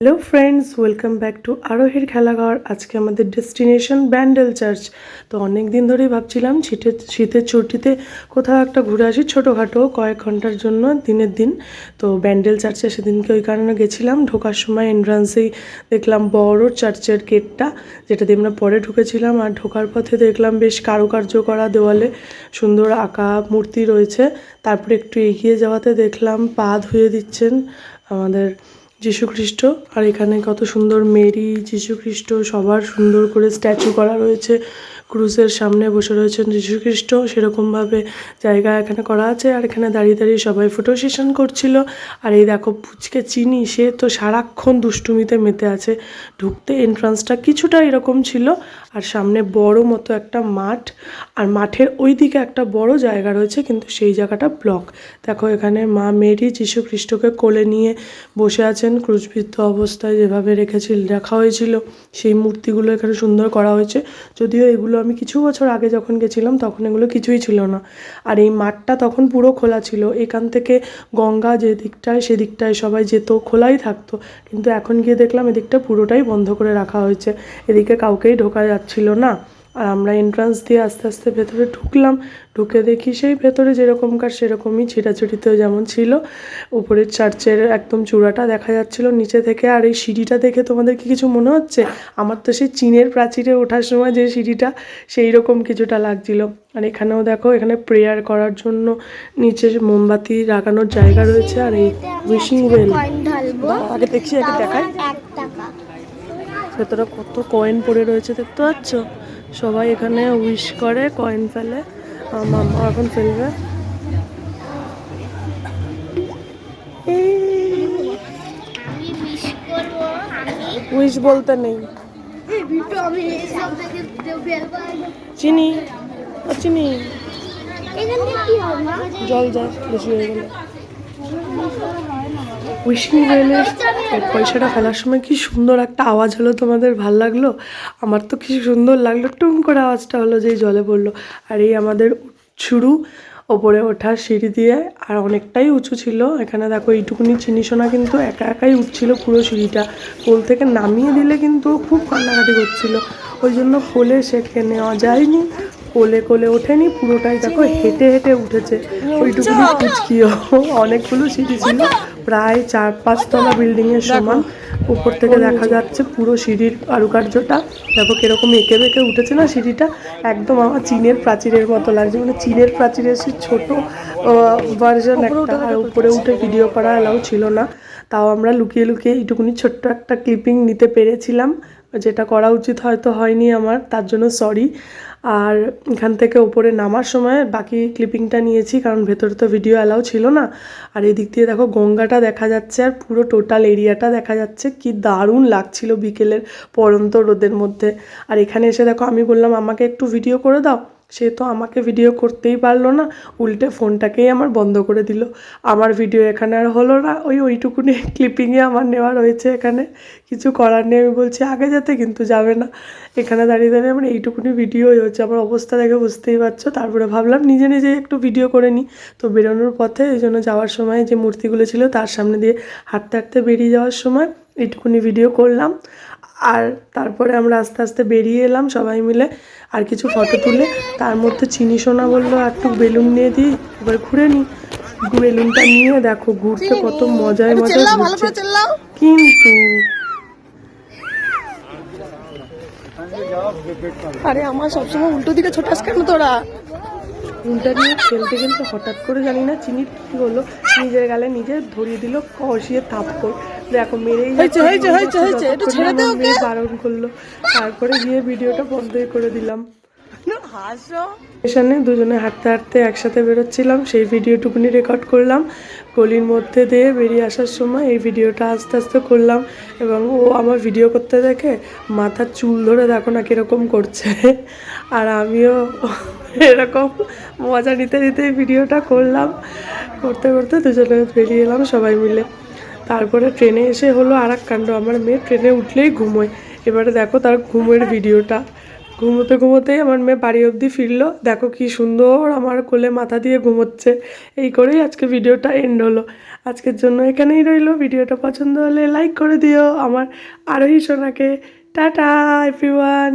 Hello friends welcome back to আরোহের খেলাঘর আজকে আমাদের ডেস্টিনেশন ব্যান্ডেল চার্চ তো অনেক দিন ধরেই ভাবছিলাম শীতের শীতের ছুটিতে কোথাও একটা ঘুরে আসি ছোটোখাটো কয়েক ঘণ্টার জন্য দিনের দিন। তো ব্যান্ডেল চার্চে সেদিনকে ওই কারণে গেছিলাম। ঢোকার সময় এন্ট্রান্সেই দেখলাম বড় চার্চের গেটটা যেটা দিয়ে আমরা পরে ঢুকেছিলাম। আর ঢোকার পথে দেখলাম বেশ কারুকার্য করা দেওয়ালে সুন্দর আঁকা মূর্তি রয়েছে। তারপরে একটু এগিয়ে যাওয়াতে দেখলাম পা ধুয়ে দিচ্ছেন আমাদের যীশুখ্রিস্ট আর এখানে কত সুন্দর মেরি যীশুখ্রিস্ট সবার সুন্দর করে স্ট্যাচু করা রয়েছে। ক্রুজের সামনে বসে রয়েছেন যীশুখ্রিস্ট। সেরকমভাবে জায়গা এখানে করা আছে আর এখানে দাঁড়িয়ে দাঁড়িয়ে সবাই ফটো সেশন করছিল। আর এই দেখো, পুচকে চিনি, সে তো সারাক্ষণ দুষ্টুমিতে মেতে আছে। ঢুকতে এন্ট্রান্সটা কিছুটা এরকম ছিল। আর সামনে বড় মতো একটা মাঠ। আর মাঠের ওই দিকে একটা বড় জায়গা রয়েছে, কিন্তু সেই জায়গাটা ব্লক দেখো, এখানে মা মেরি যীশু খ্রিস্টকে কোলে নিয়ে বসে আছেন। ক্রুশবিদ্ধ অবস্থায় যেভাবে রেখেছিল রাখা হয়েছিল, সেই মূর্তিগুলো এখানে সুন্দর করা হয়েছে। যদিও এগুলো আমি কিছু বছর আগে যখন গেছিলাম, তখন এগুলো কিছুই ছিল না। আর এই মাঠটা তখন পুরো খোলা ছিল। এখান থেকে গঙ্গা যে দিকটায় সেদিকটায় সবাই যেত, খোলাই থাকতো। কিন্তু এখন গিয়ে দেখলাম এদিকটা পুরোটাই বন্ধ করে রাখা হয়েছে। এদিকে কাউকেই ঢোকা যাচ্ছিল না। আর আমরা এন্ট্রান্স দিয়ে আস্তে আস্তে ভেতরে ঢুকলাম। ঢুকে দেখি সেই ভেতরে যেরকমকার সেরকমই ছিটাছুটিতেও যেমন ছিল। উপরের চার্চের একদম চূড়াটা দেখা যাচ্ছিল নিচে থেকে। আর এই সিঁড়িটা দেখে তোমাদের কি কিছু মনে হচ্ছে? আমার তো সেই চীনের প্রাচীরে ওঠার সময় যে সিঁড়িটা সেই রকম কিছুটা লাগছিল। আর এখানেও দেখো এখানে প্রেয়ার করার জন্য নিচে মোমবাতি লাগানোর জায়গা রয়েছে। আর এই উইশিং ওয়েল আগে দেখছি আগে দেখাই। ভেতরে কত কয়েন পড়ে রয়েছে দেখতে পাচ্ছ? সবাই এখানে উইশ করে কয়েন ফেলে আমার এখন ফেলবে। উইশ বলতে নেই। চিনি চিনি। জল যায় বেশি হয়ে গেলে। উইশিং ওয়েলের পয়সাটা ফেলার সময় কি সুন্দর একটা আওয়াজ হলো তোমাদের ভালো লাগল? আমার তো কি সুন্দর লাগল টুম করে আওয়াজটা হলো যেই জলে পড়ল। আর এই আমাদের শুরু ওপরে ওঠার সিঁড়ি দিয়ে আর অনেকটাই উঁচু ছিল। এখানে দেখো এইটুকুনি চিনি সোনা কিন্তু একা একাই উঠছিল পুরো সিঁড়িটা। কোল থেকে নামিয়ে দিলে কিন্তু খুব কান্নাকাটি করছিল। ওই জন্য কোলে সেকে নেওয়া যায়নি কোলে কোলে ওঠেনি পুরোটাই দেখো হেঁটে হেঁটে উঠেছে। ওইটুকুনি কুচকিও অনেকগুলো সিঁড়ি ছিল। প্রায় চার পাঁচতলা বিল্ডিং এর সমান। উপর থেকে দেখা যাচ্ছে পুরো সিঁড়ির কারুকার্যটা। দেখো কীরকম এঁকে বেঁকে উঠেছে না সিঁড়িটা? একদম আমার চীনের প্রাচীরের মতো লাগছে। মানে চীনের প্রাচীরের সে ছোট ভার্সন একটা। আর উপরে উঠে ভিডিও করা এলাও ছিল না। তাও আমরা লুকিয়ে লুকিয়ে এইটুকুনি ছোট্ট একটা ক্লিপিং নিতে পেরেছিলাম। যেটা করা উচিত হয়তো হয়নি আমার তার জন্য সরি আর এখান থেকে ওপরে নামার সময় বাকি ক্লিপিংটা নিয়েছি কারণ ভেতরে তো ভিডিও অ্যালাউ ছিল না। আর এদিক দিয়ে দেখো গঙ্গাটা দেখা যাচ্ছে আর পুরো টোটাল এরিয়াটা দেখা যাচ্ছে। কি দারুণ লাগছিল বিকেলের পরন্ত রোদের মধ্যে। আর এখানে এসে দেখো, আমি বললাম, আমাকে একটু ভিডিও করে দাও। সে তো আমাকে ভিডিও করতেই পারল না, উল্টে ফোনটাকেই আমার বন্ধ করে দিল। আমার ভিডিও এখানে আর হলো না, ওই ওইটুকুনি ক্লিপিংয়ে আমার নেওয়া রয়েছে এখানে। কিছু করার নেই, আমি বলছি, আগে যেতে কিন্তু যাবে না। এখানে দাঁড়িয়ে দাঁড়িয়ে আমার এইটুকুনি ভিডিওই হচ্ছে। আমার অবস্থা দেখে বুঝতেই পারছ। তারপরে ভাবলাম, নিজে নিজে একটু ভিডিও করে নিই। তো বেরোনোর পথে, এই জন্য যাওয়ার সময় যে মূর্তিগুলো ছিল, তার সামনে দিয়ে হাঁটতে হাঁটতে বেরিয়ে যাওয়ার সময় এইটুকুনি ভিডিও করলাম। আর তারপরে আমরা আস্তে আস্তে বেরিয়ে এলাম সবাই মিলে আর কিছু ফটো তুলে। তার মধ্যে চিনি সোনা বলল একটু বেলুন নিয়ে দিই এবার ঘুরে নিই বেলুনটা নিয়ে দেখো ঘুরতে কত মজায় মজায় ঘুরছে। কিন্তু আরে আমার সবসময় উল্টো দিকে ছোটাস কেন তোরা? উল্টা নিয়ে খেলতে খেলতে হঠাৎ করে জানি না চিনির কি হলো। নিজের গালে নিজে ধরিয়ে দিল কষিয়ে থাপ্পড়। দেখো মেরেই বারণ করল। তারপরে গিয়ে ভিডিওটা বন্ধই করে দিলাম। হাসো। স্টেশনে দুজনে হাঁটতে হাঁটতে একসাথে বেরোচ্ছিলাম সেই ভিডিওটুকুনি রেকর্ড করলাম। গলির মধ্যে দিয়ে বেরিয়ে আসার সময় এই ভিডিওটা আস্তে আস্তে করলাম এবং ও আমার ভিডিও করতে দেখে মাথার চুল ধরে দেখো না কীরকম করছে। আর আমিও এরকম মজা নিতে নিতে ভিডিওটা করলাম। করতে করতে দুজনে বেরিয়ে এলাম সবাই মিলে। তারপরে ট্রেনে এসে হলো আর এক কাণ্ড। আমার মেয়ে ট্রেনে উঠলেই ঘুমোয়। এবারে দেখো তার ঘুমের ভিডিওটা। ঘুমোতে ঘুমোতেই আমার মেয়ে বাড়ি অবধি ফিরলো। দেখো কি সুন্দর আমার কোলে মাথা দিয়ে ঘুমোচ্ছে। এই করেই আজকে ভিডিওটা এন্ড হলো। আজকের জন্য এখানেই রইল। ভিডিওটা পছন্দ হলে লাইক করে দিও। আমার আরোহী সোনাকে টাটা এভরিওয়ান